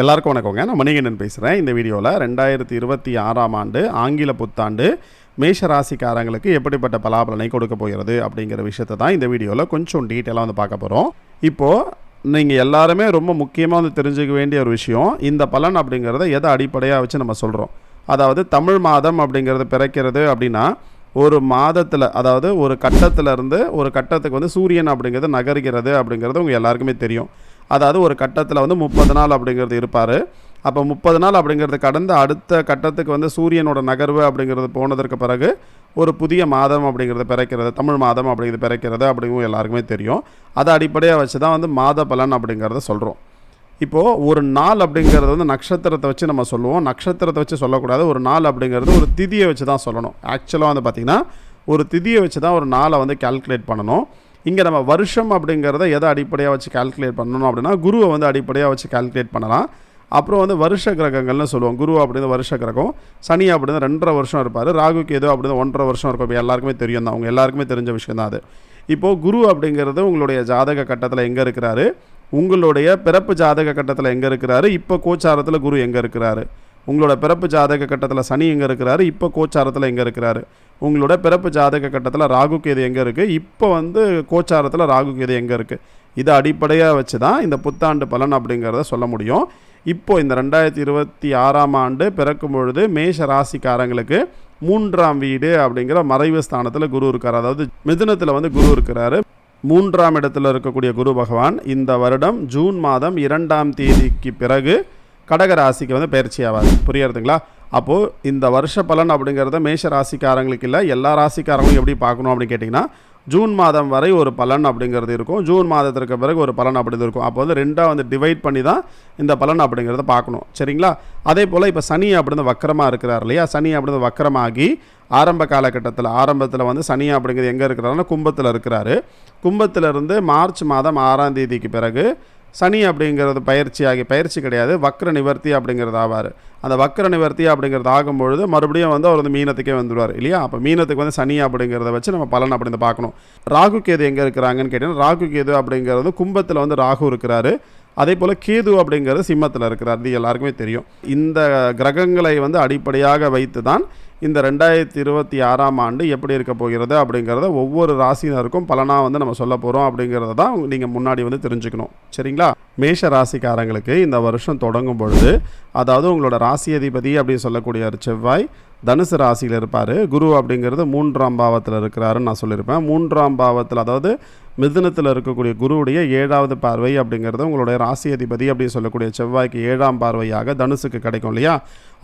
எல்லாருக்கும் வணக்கங்க. நான் மணிகண்டன் பேசுகிறேன் இந்த வீடியோவில் ரெண்டாயிரத்தி இருபத்தி ஆறாம் ஆண்டு ஆங்கில புத்தாண்டு மேஷ ராசிக்காரங்களுக்கு எப்படிப்பட்ட பலாபலனை கொடுக்க போகிறது அப்படிங்கிற விஷயத்தை தான் இந்த வீடியோவில் கொஞ்சம் டீட்டெயிலாக வந்து பார்க்க போகிறோம் இப்போது நீங்கள் எல்லாருமே ரொம்ப முக்கியமாக வந்து தெரிஞ்சுக்க வேண்டிய ஒரு விஷயம் இந்த பலன் அப்படிங்கிறத எதை அடிப்படையாக வச்சு நம்ம சொல்கிறோம் அதாவது தமிழ் மாதம் அப்படிங்கிறது பிறக்கிறது அப்படின்னா ஒரு மாதத்தில் அதாவது ஒரு கட்டத்திலேருந்து ஒரு கட்டத்துக்கு வந்து சூரியன் அப்படிங்கிறது நகர்கிறது அப்படிங்கிறது உங்கள் எல்லாருக்குமே தெரியும். அதாவது ஒரு கட்டத்தில் வந்து முப்பது நாள் அப்படிங்கிறது இருப்பார். அப்போ முப்பது நாள் அப்படிங்கிறது கடந்து அடுத்த கட்டத்துக்கு வந்து சூரியனோட நகர்வு அப்படிங்கிறது போனதற்கு பிறகு ஒரு புதிய மாதம் அப்படிங்கிறது பிறக்கிறது தமிழ் மாதம் அப்படிங்கிறது பிறக்கிறது அப்படிங்கும் எல்லாருக்குமே தெரியும். அதை அடிப்படையாக வச்சு தான் வந்து மாத பலன் அப்படிங்கிறத சொல்கிறோம் இப்போது ஒரு நாள் அப்படிங்கிறது வந்து நட்சத்திரத்தை வச்சு நம்ம சொல்லுவோம். நட்சத்திரத்தை வச்சு சொல்லக்கூடாது. ஒரு நாள் அப்படிங்கிறது ஒரு திதியை வச்சு தான் சொல்லணும் ஆக்சுவலாக வந்து பார்த்திங்கன்னா ஒரு திதியை வச்சு தான் ஒரு நாளை வந்து கால்குலேட் பண்ணணும். இங்கே நம்ம வருஷம் அப்படிங்கிறத எதை அடிப்படையாக வச்சு கால்குலேட் பண்ணணும் அப்படின்னா குருவை வந்து அடிப்படையாக வச்சு கால்குலேட் பண்ணலாம். அப்புறம் வந்து வருஷ கிரகங்கள்னு சொல்லுவோம். குரு அப்படின்னு வருஷ கிரகம். சனி அப்படின்னு ரெண்டரை வருஷம் இருப்பார். ராகுக்கு ஏதோ அப்படின்னு ஒன்றரை வருஷம் இருக்கும். இப்போ எல்லாருக்குமே தெரியும் தான். அவங்க எல்லாருக்குமே தெரிஞ்ச விஷயம் தான் அது. இப்போது குரு அப்படிங்கிறது உங்களுடைய ஜாதக கட்டத்தில் எங்கே இருக்கிறாரு? உங்களுடைய பிறப்பு ஜாதக கட்டத்தில் எங்கே இருக்கிறாரு? இப்போ கோச்சாரத்தில் குரு எங்கே இருக்கிறாரு? உங்களோட பிறப்பு ஜாதக கட்டத்தில் சனி எங்கே இருக்கிறாரு? இப்போ கோச்சாரத்தில் எங்கே இருக்கிறாரு? உங்களோட பிறப்பு ஜாதக கட்டத்தில் ராகு கேது எங்கே இருக்குது இப்போ வந்து கோச்சாரத்தில் ராகு கேது எங்கே இருக்குது இதை அடிப்படையாக வச்சு தான் இந்த புத்தாண்டு பலன் அப்படிங்கிறத சொல்ல முடியும். இப்போது இந்த ரெண்டாயிரத்தி இருபத்தி ஆறாம் ஆண்டு பிறக்கும் பொழுது மேஷ ராசிக்காரங்களுக்கு மூன்றாம் வீடு அப்படிங்கிற மறைவு ஸ்தானத்தில் குரு இருக்கார். அதாவது மிதுனத்தில் வந்து குரு இருக்கிறாரு. மூன்றாம் இடத்துல இருக்கக்கூடிய குரு பகவான் இந்த வருடம் ஜூன் மாதம் இரண்டாம் தேதிக்கு பிறகு கடக ராசிக்கு வந்து பயிற்சி ஆவார் புரியறதுங்களா? அப்போது இந்த வருஷ பலன் அப்படிங்கிறத மேஷ ராசிக்காரங்களுக்கு இல்லை எல்லா ராசிக்காரங்களும் எப்படி பார்க்கணும் அப்படின்னு கேட்டிங்கன்னா ஜூன் மாதம் வரை ஒரு பலன் அப்படிங்கிறது இருக்கும். ஜூன் மாதத்திற்கு பிறகு ஒரு பலன் அப்படிங்கிறது இருக்கும். அப்போ வந்து ரெண்டாக வந்து டிவைட் பண்ணி தான் இந்த பலன் அப்படிங்கிறத பார்க்கணும். சரிங்களா? அதே போல் இப்போ சனி அப்படின்னு வக்கரமாக இருக்கிறார் இல்லையா? சனி அப்படின்னு வக்கரமாகி ஆரம்ப காலகட்டத்தில் ஆரம்பத்தில் வந்து சனி அப்படிங்கிறது எங்கே இருக்கிறாருன்னா கும்பத்தில் இருக்கிறாரு. கும்பத்திலிருந்து மார்ச் மாதம் ஆறாம் தேதிக்கு பிறகு சனி அப்படிங்கிறது பயிற்சி ஆகி பயிற்சி கிடையாது. வக்ர நிவர்த்தி அப்படிங்கிறது ஆவார். அந்த வக்ர நிவர்த்தி அப்படிங்கிறது ஆகும்பொழுது மறுபடியும் வந்து அவர் வந்து மீனத்துக்கே வந்துடுவார் இல்லையா? அப்போ மீனத்துக்கு வந்து சனி அப்படிங்கிறத வச்சு நம்ம பலன் அப்படின்னு பார்க்கணும். ராகு கேது எங்கே இருக்கிறாங்கன்னு கேட்டிங்கன்னா ராகு கேது அப்படிங்கிறது கும்பத்தில் வந்து ராகு இருக்கிறாரு. அதே போல் கேது அப்படிங்கிறது சிம்மத்தில் இருக்கிறார். இது எல்லாருக்குமே தெரியும். இந்த கிரகங்களை வந்து அடிப்படையாக வைத்து தான் இந்த ரெண்டாயிரத்தி இருபத்தி ஆறாம் ஆண்டு எப்படி இருக்க போகிறது அப்படிங்கிறத ஒவ்வொரு ராசினருக்கும் பலனாக வந்து நம்ம சொல்ல போகிறோம் அப்படிங்கிறத தான் நீங்கள் முன்னாடி வந்து தெரிஞ்சுக்கணும். சரிங்களா? மேஷ ராசிக்காரங்களுக்கு இந்த வருஷம் தொடங்கும் பொழுது அதாவது உங்களோட ராசி அதிபதி அப்படின்னு சொல்லக்கூடியவர் செவ்வாய் தனுசு ராசியில் இருப்பார். குரு அப்படிங்கிறது மூன்றாம் பாவத்தில் இருக்கிறாருன்னு நான் சொல்லியிருப்பேன். மூன்றாம் பாவத்தில் அதாவது மிதுனத்தில் இருக்கக்கூடிய குருவுடைய ஏழாவது பார்வை அப்படிங்கிறது உங்களுடைய ராசி அதிபதி அப்படின்னு சொல்லக்கூடிய செவ்வாய்க்கு ஏழாம் பார்வையாக தனுசுக்கு கிடைக்கும் இல்லையா?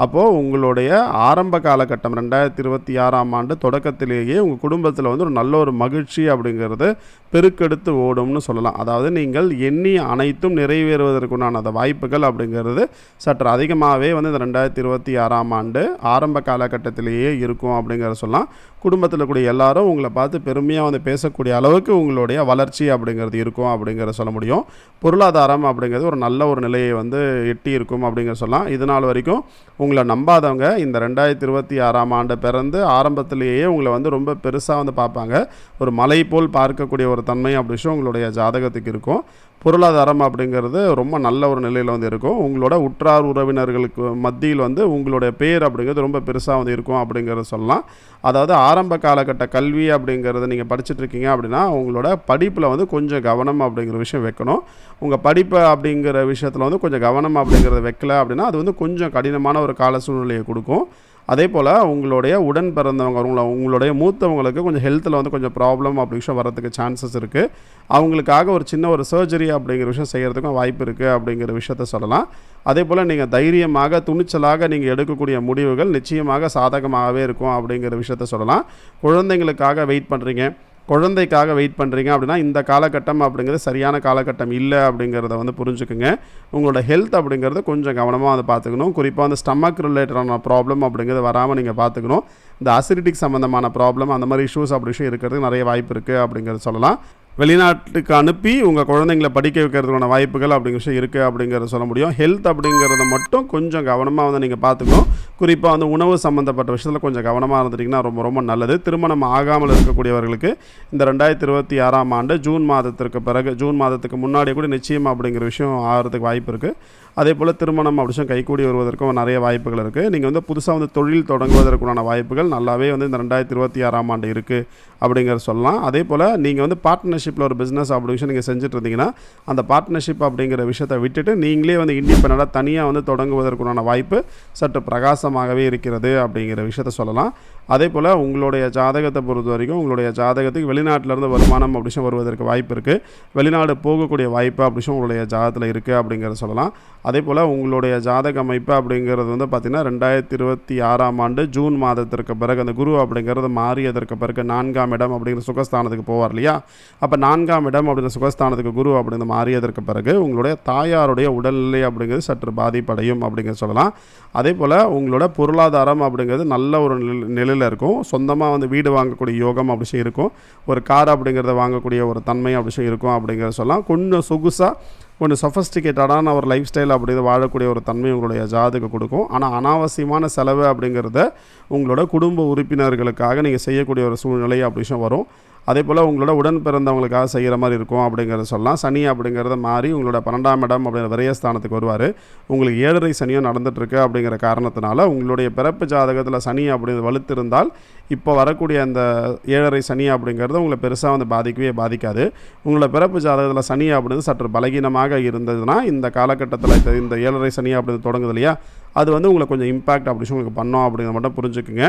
அப்போது உங்களுடைய ஆரம்ப காலகட்டம் ரெண்டாயிரத்தி இருபத்தி ஆறாம் ஆண்டு தொடக்கத்திலேயே உங்கள் குடும்பத்தில் வந்து ஒரு நல்ல ஒரு மகிழ்ச்சி அப்படிங்கிறது பெருக்கெடுத்து ஓடும்னு சொல்லலாம். அதாவது நீங்கள் எண்ணி அனைத்தும் நிறைவேறுவதற்குண்டான அந்த வாய்ப்புகள் அப்படிங்கிறது சற்று அதிகமாகவே வந்து இந்த ரெண்டாயிரத்தி இருபத்தி ஆறாம் ஆண்டு ஆரம்ப காலகட்டத்திலேயே இருக்கும் அப்படிங்கிறத சொல்லலாம். குடும்பத்தில் கூடிய எல்லாரும் உங்களை பார்த்து பெருமையாக வந்து பேசக்கூடிய அளவுக்கு உங்களுடைய வளர்ச்சி அப்படிங்கிறது இருக்கும் அப்படிங்கிறத சொல்ல முடியும். பொருளாதாரம் அப்படிங்கிறது ஒரு நல்ல ஒரு நிலையை வந்து எட்டி இருக்கும் அப்படிங்கிற சொல்லலாம். இது நாள் வரைக்கும் உங்களை நம்பாதவங்க இந்த ரெண்டாயிரத்தி இருபத்தி ஆறாம் ஆண்டு பிறந்து ஆரம்பத்திலேயே உங்களை வந்து ரொம்ப பெருசாக வந்து பார்ப்பாங்க. ஒரு மலை போல் பார்க்கக்கூடிய ஒரு தன்மை அப்படி விஷயம் உங்களுடைய ஜாதகத்துக்கு இருக்கும். பொருளாதாரம் அப்படிங்கிறது ரொம்ப நல்ல ஒரு நிலையில் வந்து இருக்கும். உங்களோட உற்றார் உறவு உறவினர்களுக்கு மத்தியில் வந்து உங்களுடைய பேர் அப்படிங்கிறது ரொம்ப பெருசாக வந்து இருக்கும் அப்படிங்கிறத சொல்லலாம். அதாவது ஆரம்ப காலகட்ட கல்வி அப்படிங்கிறத நீங்கள் படிச்சுட்ருக்கீங்க அப்படின்னா உங்களோட படிப்பில் வந்து கொஞ்சம் கவனம் அப்படிங்கிற விஷயம் வைக்கணும். உங்கள் படிப்பு அப்படிங்கிற விஷயத்தில் வந்து கொஞ்சம் கவனம் அப்படிங்கிறத வைக்கல அப்படின்னா அது வந்து கொஞ்சம் கடினமான ஒரு கால சூழ்நிலையை கொடுக்கும். அதே போல் உங்களுடைய உடன் பிறந்தவங்க அவங்கள உங்களுடைய மூத்தவங்களுக்கு கொஞ்சம் ஹெல்த்தில் வந்து கொஞ்சம் ப்ராப்ளம் அப்படி விஷயம் வரதுக்கு சான்சஸ் இருக்குது அவங்களுக்காக ஒரு சின்ன ஒரு சர்ஜரி அப்படிங்கிற விஷயம் செய்கிறதுக்கும் வாய்ப்பு இருக்குது அப்படிங்கிற விஷயத்த சொல்லலாம். அதே போல் நீங்கள் தைரியமாக துணிச்சலாக நீங்கள் எடுக்கக்கூடிய முடிவுகள் நிச்சயமாக சாதகமாகவே இருக்கும் அப்படிங்கிற விஷயத்த சொல்லலாம். குழந்தைங்களுக்காக வெயிட் பண்ணுறீங்க குழந்தைக்காக வெயிட் பண்ணுறீங்க அப்படின்னா இந்த காலகட்டம் அப்படிங்கிறது சரியான காலகட்டம் இல்லை அப்படிங்கிறத வந்து புரிஞ்சுக்குங்க. உங்களோட ஹெல்த் அப்படிங்கிறத கொஞ்சம் கவனமாக வந்து பார்த்துக்கணும். குறிப்பாக வந்து ஸ்டமக் ரிலேட்டடான ப்ராப்ளம் அப்படிங்கிறது வராமல் நீங்கள் பார்த்துக்கணும். இந்த அசிடிட்டிக் சம்மந்தமான ப்ராப்ளம் அந்த மாதிரி இஷ்யூஸ் அப்படி விஷயம் இருக்கிறதுக்கு நிறைய வாய்ப்பு இருக்குது அப்படிங்கிறத சொல்லலாம். வெளிநாட்டுக்கு அனுப்பி உங்கள் குழந்தைங்களை படிக்க வைக்கிறதுக்கான வாய்ப்புகள் அப்படிங்கிற விஷயம் இருக்குது அப்படிங்கிறத சொல்ல முடியும். ஹெல்த் அப்படிங்கிறத மட்டும் கொஞ்சம் கவனமாக வந்து நீங்கள் பார்த்துக்கணும். குறிப்பாக வந்து உணவு சம்மந்தப்பட்ட விஷயத்தில் கொஞ்சம் கவனமாக இருந்துட்டிங்கன்னா ரொம்ப ரொம்ப நல்லது. திருமணம் ஆகாமல் இருக்கக்கூடியவர்களுக்கு இந்த ரெண்டாயிரத்தி இருபத்தி ஆறாம் ஆண்டு ஜூன் மாதத்திற்கு பிறகு ஜூன் மாதத்துக்கு முன்னாடி கூட நிச்சயம் அப்படிங்கிற விஷயம் ஆகிறதுக்கு வாய்ப்பு இருக்குது அதே போல் திருமணம் அப்படிச்சும் கைகூடி வருவதற்கும் நிறைய வாய்ப்புகள் இருக்குது நீங்கள் வந்து புதுசாக வந்து தொழில் தொடங்குவதற்குண்டான வாய்ப்புகள் நல்லாவே வந்து இந்த ரெண்டாயிரத்தி இருபத்தி ஆறாம் ஆண்டு இருக்குது அப்படிங்கிறத சொல்லலாம். அதே போல் நீங்கள் வந்து பார்ட்னர்ஷிப்பில் ஒரு பிஸ்னஸ் அப்படி விஷயம் நீங்கள் செஞ்சுட்டு இருந்தீங்கன்னா அந்த பார்ட்னர்ஷிப் அப்படிங்கிற விஷயத்தை விட்டுட்டு நீங்களே வந்து இண்டிபெண்டாக தனியாக வந்து தொடங்குவதற்குண்டான வாய்ப்பு சற்று பிரகாசமாகவே இருக்கிறது அப்படிங்கிற விஷயத்த சொல்லலாம். அதே போல் உங்களுடைய ஜாதகத்தை பொறுத்த வரைக்கும் உங்களுடைய ஜாதகத்துக்கு வெளிநாட்டிலேருந்து வருமானம் அப்படின்னு வருவதற்கு வாய்ப்பு இருக்குது வெளிநாடு போகக்கூடிய வாய்ப்பு அப்படின்னு உங்களுடைய ஜாதகத்தில் இருக்குது அப்படிங்கிறத சொல்லலாம். அதே போல் உங்களுடைய ஜாதக அமைப்பு அப்படிங்கிறது வந்து பார்த்திங்கன்னா ரெண்டாயிரத்தி இருபத்தி ஆறாம் ஆண்டு ஜூன் மாதத்திற்கு பிறகு அந்த குரு அப்படிங்கிறது மாறியதற்கு பிறகு நான்காம் இடம் அப்படிங்கிற சுகஸ்தானத்துக்கு போவார் இல்லையா? அப்போ நான்காம் இடம் அப்படிங்கிற சுகஸ்தானத்துக்கு குரு அப்படிங்கிற மாறியதற்கு பிறகு உங்களுடைய தாயாருடைய உடல்நிலை அப்படிங்கிறது சற்று பாதிப்படையும் அப்படிங்கிறத சொல்லலாம். அதே போல் உங்களோட பொருளாதாரம் அப்படிங்கிறது நல்ல ஒரு நில- நிலையில் இருக்கும். சொந்தமாக வந்து வீடு வாங்கக்கூடிய யோகம் அப்படி இருக்கும். ஒரு கார் அப்படிங்கிறத வாங்கக்கூடிய ஒரு தன்மை அப்படி இருக்கும் அப்படிங்கிறத சொல்லலாம். கொஞ்சம் சொகுசாக கொஞ்சம் சஃபஸ்டிகேட்டடான ஒரு லைஃப் ஸ்டைல் அப்படி வாழக்கூடிய ஒரு தன்மை உங்களுடைய ஜாதகம் கொடுக்கும். ஆனால் அனாவசியமான செலவு அப்படிங்கிறத உங்களோட குடும்ப உறுப்பினர்களுக்காக நீங்கள் செய்யக்கூடிய ஒரு சூழ்நிலை அப்படி விஷயம் வரும். அதே போல் உங்களோட உடன் பிறந்தவங்களுக்காக செய்கிற மாதிரி இருக்கும் அப்படிங்கிறத சொல்லலாம். சனி அப்படிங்கிறத மாறி உங்களோட பன்னெண்டாம் இடம் அப்படிங்கிற விரயஸ்தானத்துக்கு வருவார். உங்களுக்கு ஏழரை சனியும் நடந்துகிட்ருக்கு அப்படிங்கிற காரணத்தினால உங்களுடைய பிறப்பு ஜாதகத்தில் சனி அப்படிங்கிறது வலுத்திருந்தால் இப்போ வரக்கூடிய அந்த ஏழரை சனி அப்படிங்கிறது உங்களை பெருசாக வந்து பாதிக்கவே பாதிக்காது. உங்களோட பிறப்பு ஜாதகத்தில் சனி அப்படிங்கிறது சற்று பலகீனமாக இருந்ததுன்னா இந்த காலகட்டத்தில் இந்த ஏழரை சனி அப்படிங்கிறது தொடங்குது இல்லையா? அது வந்து உங்களை கொஞ்சம் இம்பாக்ட் அப்படி உங்களுக்கு பண்ணோம் அப்படிங்கிறத மட்டும் புரிஞ்சுக்குங்க.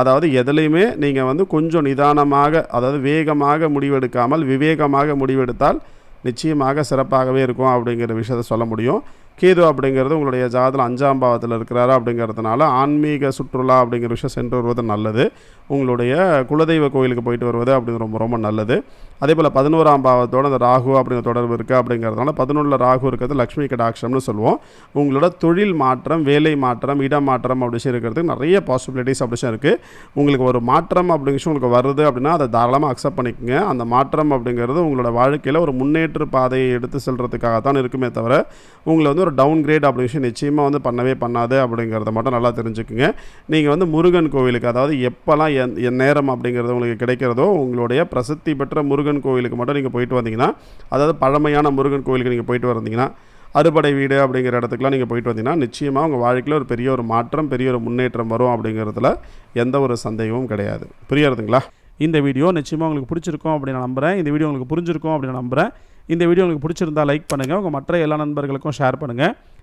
அதாவது எதுலேயுமே நீங்கள் வந்து கொஞ்சம் நிதானமாக அதாவது வேகமாக முடிவெடுக்காமல் விவேகமாக முடிவெடுத்தால் நிச்சயமாக சிறப்பாகவே இருக்கும் அப்படிங்கிற விஷயத்தை சொல்ல முடியும். கேது அப்படிங்கிறது உங்களுடைய ஜாதத்தில் அஞ்சாம் பாவத்தில் இருக்கிறாரு அப்படிங்கிறதுனால ஆன்மீக சுற்றுலா அப்படிங்கிற விஷயம் சென்று வருவது நல்லது. உங்களுடைய குலதெய்வ கோயிலுக்கு போயிட்டு வருவது அப்படிங்கிறது ரொம்ப ரொம்ப நல்லது. அதே போல் பதினோராம் பாவத்தோட அந்த ராகு அப்படிங்கிற தொடர்பு இருக்குது அப்படிங்கிறதுனால பதினொன்றில் ராகு இருக்கிறது லக்ஷ்மி கடாட்சம்னு சொல்லுவோம். உங்களோட தொழில் மாற்றம் வேலை மாற்றம் இடம் மாற்றம் அப்படி சொல்லி இருக்கிறதுக்கு நிறைய பாசிபிலிட்டிஸ் அப்படி இருக்குது உங்களுக்கு ஒரு மாற்றம் அப்படிங்கிற உங்களுக்கு வருது அப்படின்னா அதை தாராளமாக அக்செப்ட் பண்ணிக்கோங்க. அந்த மாற்றம் அப்படிங்கிறது உங்களோட வாழ்க்கையில் ஒரு முன்னேற்ற பாதையை எடுத்து செல்கிறதுக்காக தான் இருக்குமே தவிர உங்களை வந்து ஒரு டவுன் கிரேட் அப்படி விஷயம் நிச்சயமாக வந்து பண்ணவே பண்ணாது அப்படிங்கிறத மட்டும் நல்லா தெரிஞ்சுக்குங்க. நீங்கள் வந்து முருகன் கோவிலுக்கு அதாவது எப்போல்லாம் என் என் நேரம் அப்படிங்கிறது உங்களுக்கு கிடைக்கிறதோ உங்களுடைய பிரசித்தி பெற்ற முருகன் கோவிலுக்கு மட்டும் நீங்கள் போயிட்டு வந்தீங்கன்னா அதாவது பழமையான முருகன் கோவிலுக்கு நீங்கள் போயிட்டு வந்தீங்கன்னா அறுபடை வீடு அப்படிங்கிற இடத்துக்குலாம் நீங்கள் போயிட்டு வந்தீங்கன்னா நிச்சயமாக உங்கள் வாழ்க்கையில் ஒரு பெரிய ஒரு மாற்றம் பெரிய ஒரு முன்னேற்றம் வரும் அப்படிங்கிறதுல எந்த ஒரு சந்தேகமும் கிடையாது. புரியறதுங்களா? இந்த வீடியோ நிச்சயமாக உங்களுக்கு பிடிச்சிருக்கும் அப்படின்னு நான் நம்புகிறேன் இந்த வீடியோ உங்களுக்கு புரிஞ்சிருக்கும் அப்படின்னு நான் நம்புகிறேன் இந்த வீடியோ உங்களுக்கு பிடிச்சிருந்தா லைக் பண்ணுங்கள் உங்கள் மற்ற எல்லா நண்பர்களுக்கும் ஷேர் பண்ணுங்கள்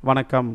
வணக்கம்.